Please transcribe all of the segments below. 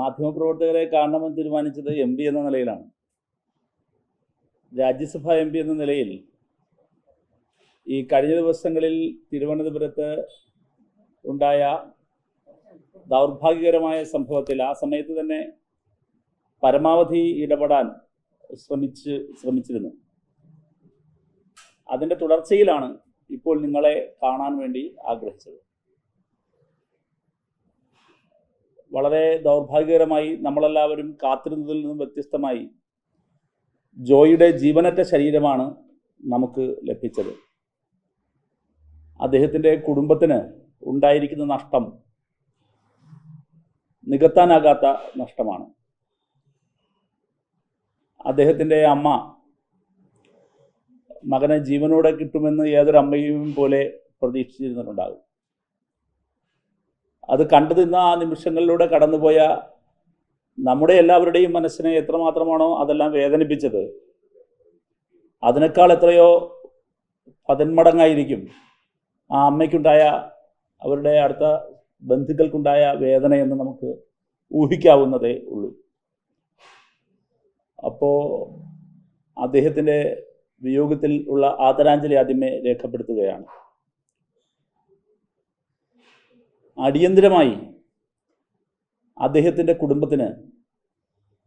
മാധ്യമപ്രവർത്തകരെ കാണണമെന്ന് തീരുമാനിച്ചത് എം പി എന്ന നിലയിലാണ്. രാജ്യസഭ എം പി എന്ന നിലയിൽ ഈ കഴിഞ്ഞ ദിവസങ്ങളിൽ തിരുവനന്തപുരത്ത് ഉണ്ടായ ദൗർഭാഗ്യകരമായ സംഭവത്തിൽ ആ സമയത്ത് തന്നെ പരമാവധി ഇടപെടാൻ ശ്രമിച്ച് ശ്രമിച്ചിരുന്നു. അതിന്റെ തുടർച്ചയിലാണ് ഇപ്പോൾ നിങ്ങളെ കാണാൻ വേണ്ടി ആഗ്രഹിച്ചത്. വളരെ ദൗർഭാഗ്യകരമായി നമ്മളെല്ലാവരും കാത്തിരുന്നതിൽ നിന്നും വ്യത്യസ്തമായി ജോയിയുടെ ജീവനറ്റ ശരീരമാണ് നമുക്ക് ലഭിച്ചത്. അദ്ദേഹത്തിന്റെ കുടുംബത്തിന് ഉണ്ടായിരിക്കുന്ന നഷ്ടം നികത്താനാകാത്ത നഷ്ടമാണ്. അദ്ദേഹത്തിന്റെ അമ്മ മകനെ ജീവനോടെ കിട്ടുമെന്ന് ഏതൊരു അമ്മയും പോലെ പ്രതീക്ഷിച്ചിരുന്നിട്ടുണ്ടാകും. അത് കണ്ടു നിന്ന ആ നിമിഷങ്ങളിലൂടെ കടന്നുപോയ നമ്മുടെ എല്ലാവരുടെയും മനസ്സിനെ എത്രമാത്രമാണോ അതെല്ലാം വേദനിപ്പിച്ചത്. അതിനേക്കാൾ എത്രയോ പതിന്മടങ്ങായിരിക്കും ആ അമ്മയ്ക്കുണ്ടായ അവരുടെ അടുത്ത ബന്ധുക്കൾക്കുണ്ടായ വേദനയെന്ന് നമുക്ക് ഊഹിക്കാവുന്നതേ ഉള്ളൂ. അപ്പോൾ അദ്ദേഹത്തിന്റെ വിയോഗത്തിൽ ഉള്ള ആദരാഞ്ജലി ആദ്യമേ രേഖപ്പെടുത്തുകയാണ്. അടിയന്തിരമായി അദ്ദേഹത്തിന്റെ കുടുംബത്തിന്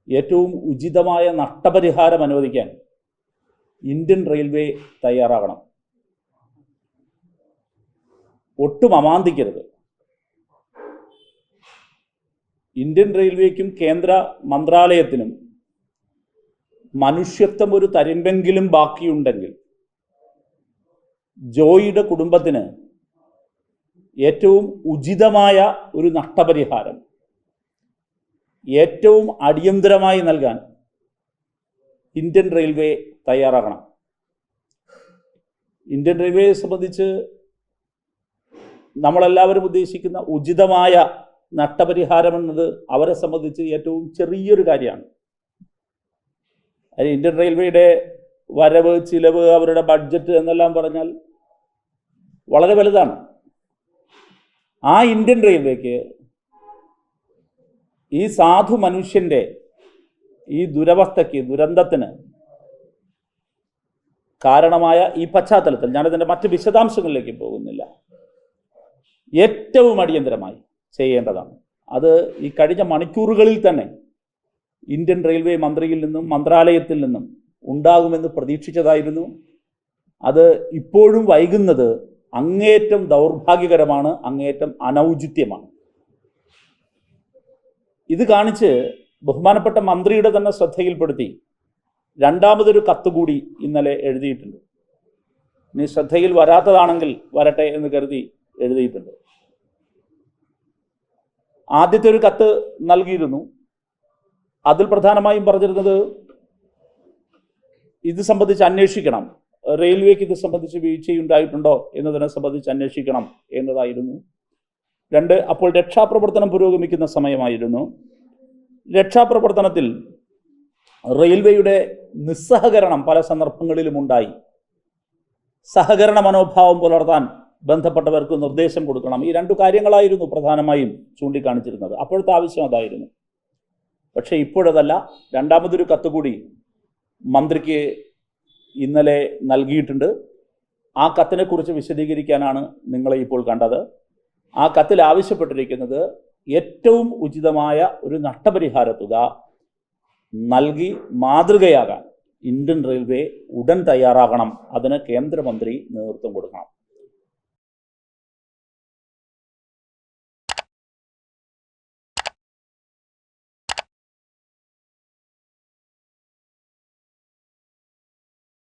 ഏറ്റവും ഉചിതമായ നഷ്ടപരിഹാരം അനുവദിക്കാൻ ഇന്ത്യൻ റെയിൽവേ തയ്യാറാകണം ഒട്ടും അമാന്തിക്കരുത്. ഇന്ത്യൻ റെയിൽവേക്കും കേന്ദ്ര മന്ത്രാലയത്തിനും മനുഷ്യത്വം ഒരു തരിമ്പെങ്കിലും ബാക്കിയുണ്ടെങ്കിൽ ജോയിയുടെ കുടുംബത്തിന് ഏറ്റവും ഉചിതമായ ഒരു നഷ്ടപരിഹാരം. ഏറ്റവും അടിയന്തരമായി നൽകാൻ ഇന്ത്യൻ റെയിൽവേ തയ്യാറാകണം. ഇന്ത്യൻ റെയിൽവേയെ സംബന്ധിച്ച് നമ്മളെല്ലാവരും ഉദ്ദേശിക്കുന്ന ഉചിതമായ നഷ്ടപരിഹാരം എന്നത് അവരെ സംബന്ധിച്ച് ഏറ്റവും ചെറിയൊരു കാര്യമാണ്. അതിന് ഇന്ത്യൻ റെയിൽവേയുടെ വരവ് ചിലവ് അവരുടെ ബഡ്ജറ്റ് എന്നെല്ലാം പറഞ്ഞാൽ വളരെ വലുതാണ്. ആ ഇന്ത്യൻ റെയിൽവേക്ക് ഈ സാധു മനുഷ്യന്റെ ഈ ദുരവസ്ഥയ്ക്ക് ദുരന്തത്തിന് കാരണമായ ഈ പശ്ചാത്തലത്തിൽ ഞാനതിന്റെ മറ്റ് വിശദാംശങ്ങളിലേക്ക് പോകുന്നില്ല. ഏറ്റവും അടിയന്തരമായി ചെയ്യേണ്ടതാണ്. അത് ഈ കഴിഞ്ഞ മണിക്കൂറുകളിൽ തന്നെ ഇന്ത്യൻ റെയിൽവേ മന്ത്രിയിൽ നിന്നും മന്ത്രാലയത്തിൽ നിന്നും ഉണ്ടാകുമെന്ന് പ്രതീക്ഷിച്ചതായിരുന്നു. അത് ഇപ്പോഴും വൈകുന്നത് അങ്ങേയറ്റം ദൗർഭാഗ്യകരമാണ് അങ്ങേയറ്റം അനൗചിത്യമാണ്. ഇത് കാണിച്ച് ബഹുമാനപ്പെട്ട മന്ത്രിയുടെ തന്നെ ശ്രദ്ധയിൽപ്പെടുത്തി. രണ്ടാമതൊരു കത്ത് കൂടി ഇന്നലെ എഴുതിയിട്ടുണ്ട്. ഇനി ശ്രദ്ധയിൽ വരാത്തതാണെങ്കിൽ വരട്ടെ എന്ന് കരുതി എഴുതിയിട്ടുണ്ട്. ആദ്യത്തെ ഒരു കത്ത് നൽകിയിരുന്നു. അതിൽ പ്രധാനമായും പറഞ്ഞിരുന്നത് ഇത് സംബന്ധിച്ച് അന്വേഷിക്കണം. റെയിൽവേക്ക് ഇത് സംബന്ധിച്ച് വീഴ്ചയുണ്ടായിട്ടുണ്ടോ എന്നതിനെ സംബന്ധിച്ച് അന്വേഷിക്കണം എന്നതായിരുന്നു. രണ്ട് അപ്പോൾ രക്ഷാപ്രവർത്തനം പുരോഗമിക്കുന്ന സമയമായിരുന്നു. രക്ഷാപ്രവർത്തനത്തിൽ റെയിൽവേയുടെ നിസ്സഹകരണം പല സന്ദർഭങ്ങളിലും ഉണ്ടായി. സഹകരണ മനോഭാവം പുലർത്താൻ ബന്ധപ്പെട്ടവർക്ക് നിർദ്ദേശം കൊടുക്കണം. ഈ രണ്ടു കാര്യങ്ങളായിരുന്നു പ്രധാനമായും ചൂണ്ടിക്കാണിച്ചിരുന്നത്. അപ്പോഴത്തെ ആവശ്യം അതായിരുന്നു. പക്ഷേ ഇപ്പോഴതല്ല. രണ്ടാമതൊരു കത്ത് കൂടി മന്ത്രിക്ക് ഇന്നലെ നൽകിയിട്ടുണ്ട്. ആ കത്തിനെക്കുറിച്ച് വിശദീകരിക്കാനാണ് നിങ്ങളെ ഇപ്പോൾ കണ്ടത്. ആ കത്തിൽ ആവശ്യപ്പെട്ടിരിക്കുന്നത് ഏറ്റവും ഉചിതമായ ഒരു നഷ്ടപരിഹാര തുക നൽകി മാതൃകയാകാൻ ഇന്ത്യൻ റെയിൽവേ ഉടൻ തയ്യാറാകണം. അതിന് കേന്ദ്രമന്ത്രി നേതൃത്വം കൊടുക്കണം.